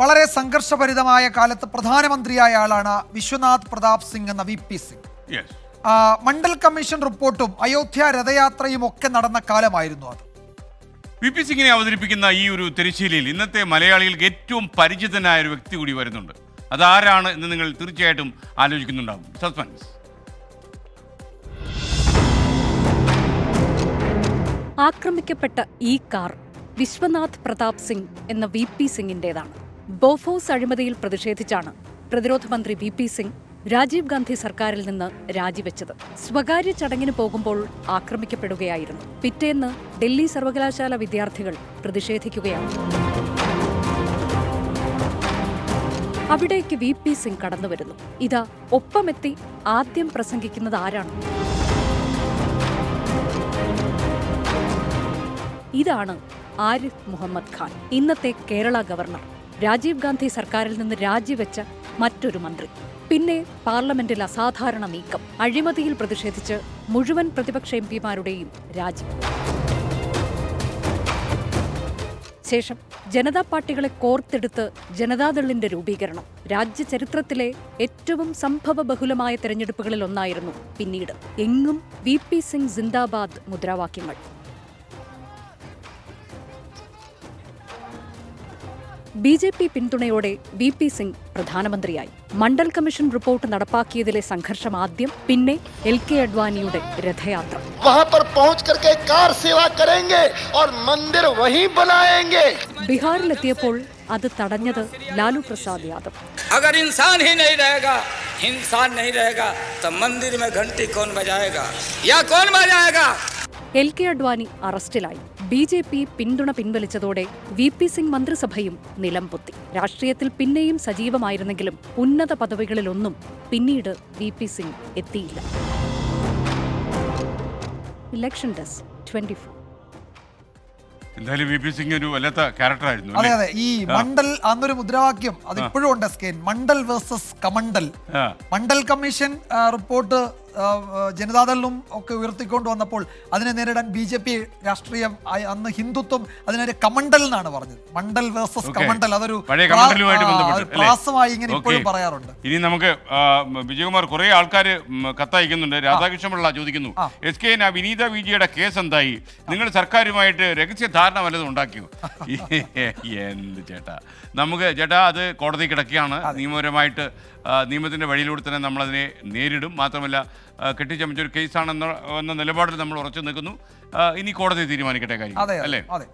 വളരെ സംഘർഷഭരിതമായ കാലത്ത് പ്രധാനമന്ത്രിയായ ആളാണ് വിശ്വനാഥ് പ്രതാപ് സിംഗ് എന്ന V P Singh. Mandal commission റിപ്പോർട്ടും അയോധ്യ രഥയാത്രയും ഒക്കെ നടന്ന കാലമായിരുന്നു അത്. വി പി സിംഗിനെ അവതരിപ്പിക്കുന്ന ഈ ഒരു തിരശ്ശീലയിൽ ഇന്നത്തെ മലയാളികൾക്ക് ഏറ്റവും പരിചിതനായ ഒരു വ്യക്തി കൂടി വരുന്നുണ്ട്. അതാരാണ് എന്ന് നിങ്ങൾ തീർച്ചയായിട്ടും ആലോചിക്കുന്നുണ്ടാവും. സസ്പെൻസ്. ആക്രമിക്കപ്പെട്ട ഈ കാർ വിശ്വനാഥ് പ്രതാപ് സിംഗ് എന്ന വി പി സിംഗിന്റേതാണ്. ബോഫോസ് അഴിമതിയിൽ പ്രതിഷേധിച്ചാണ് പ്രതിരോധ മന്ത്രി വി പി സിംഗ് രാജീവ് ഗാന്ധി സർക്കാരിൽ നിന്ന് രാജിവെച്ചത്. സ്വകാര്യ ചടങ്ങിന് പോകുമ്പോൾ ആക്രമിക്കപ്പെടുകയായിരുന്നു. പിറ്റേന്ന് ഡൽഹി സർവകലാശാല വിദ്യാർത്ഥികൾ പ്രതിഷേധിക്കുകയാണ്. അവിടേക്ക് വി പി സിംഗ് കടന്നുവരുന്നു. ഇതാ ഒപ്പമെത്തി ആദ്യം പ്രസംഗിക്കുന്നത് ആരാണ്? ഇതാണ് ആരിഫ് മുഹമ്മദ് ഖാൻ. ഇന്നത്തെ കേരള ഗവർണർ. രാജീവ് ഗാന്ധി സർക്കാരിൽ നിന്ന് രാജിവെച്ച മറ്റൊരു മന്ത്രി. പിന്നെ പാർലമെന്റിൽ അസാധാരണ നീക്കം. അഴിമതിയിൽ പ്രതിഷേധിച്ച് മുഴുവൻ പ്രതിപക്ഷ എം പിമാരുടെയും രാജി. ശേഷം ജനതാ പാർട്ടികളെ കോർത്തെടുത്ത് ജനതാദളിന്റെ രൂപീകരണം. രാജ്യ ചരിത്രത്തിലെ ഏറ്റവും സംഭവബഹുലമായ തെരഞ്ഞെടുപ്പുകളിൽ ഒന്നായിരുന്നു പിന്നീട്. എങ്ങും വി പി സിംഗ് സിന്ദാബാദ് മുദ്രാവാക്യങ്ങൾ. ബി ജെ പി പിന്തുണയോടെ വി പി സിംഗ് പ്രധാനമന്ത്രിയായി മണ്ഡൽ കമ്മീഷൻ റിപ്പോർട്ട് നടപ്പാക്കിയതിലെ സംഘർഷം ആദ്യം പിന്നെ എൽ കെ അഡ്വാനിയുടെ രഥയാത്ര वहां पर पहुंच करके कार सेवा करेंगे और मंदिर वहीं बनाएंगे ബീഹാറിലെത്തിയപ്പോൾ അത് തടഞ്ഞത് ലാലു പ്രസാദ് യാദവ് अगर इंसान ही नहीं रहेगा इंसान नहीं रहेगा तो मंदिर में घंटी कौन बजाएगा या कौन बजाएगा എൽ കെ അഡ്വാനി അറസ്റ്റിലായി ബി ജെ പി പിന്തുണ പിൻവലിച്ചതോടെ വി പി സിംഗ് മന്ത്രിസഭയും നിലംപൊത്തി രാഷ്ട്രീയത്തിൽ പിന്നെയും സജീവമായിരുന്നെങ്കിലും ഉന്നത പദവികളിലൊന്നും പിന്നീട് വി പി സിംഗ് എത്തിയില്ല. Election desk twenty four. എന്തായാലും വി പി സിംഗ് ഒരു വല്ലാത്ത ക്യാരക്ടറായിരുന്നു അതെ അല്ലേ? അതെ. ഈ മണ്ഡൽ അന്നൊരു മുദ്രാവാക്യം അത് ഇപ്പോഴും ഉണ്ട് skein Mandal versus Kamandal. Mandal commission report ജനതാദളിലും ഒക്കെ ഉയർത്തിക്കൊണ്ട് വന്നപ്പോൾ അതിനെ നേരിടാൻ ബി ജെ പി രാഷ്ട്രീയം അന്ന് ഹിന്ദുത്വം അതിനൊരു കമണ്ടൽ എന്നാണ് പറഞ്ഞത്. മണ്ഡൽ വേഴ്സസ് കമണ്ടൽ അതൊരു പ്രാസമായി ഇങ്ങനെ ഇപ്പോഴും പറയാറുണ്ട്. ഇനി നമുക്ക് വിജയകുമാർ കുറെ ആൾക്കാർ കത്തയക്കുന്നുണ്ട്. രാധാകൃഷ്ണപിള്ള ചോദിക്കുന്നു ആ. എസ് കെ ആ വിനീത വിജിയുടെ കേസ് എന്തായി നിങ്ങൾ സർക്കാരുമായിട്ട് രഹസ്യ ധാരണ വല്ലതും ഉണ്ടാക്കിയോ? എന്ത് ചേട്ടാ. നമുക്ക് ചേട്ടാ അത് കോടതി കിടക്കുകയാണ്. നിയമപരമായിട്ട് നിയമത്തിന്റെ നിയമത്തിന്റെ വഴിയിലൂടെ തന്നെ നമ്മളതിനെ നേരിടും. മാത്രമല്ല കെട്ടിച്ചമച്ചൊരു കേസാണെന്ന എന്ന നിലപാടിൽ നമ്മൾ ഉറച്ചു നിൽക്കുന്നു. ഇനി കോടതി തീരുമാനിക്കട്ടെ കാര്യം. അല്ലേ? അതെ.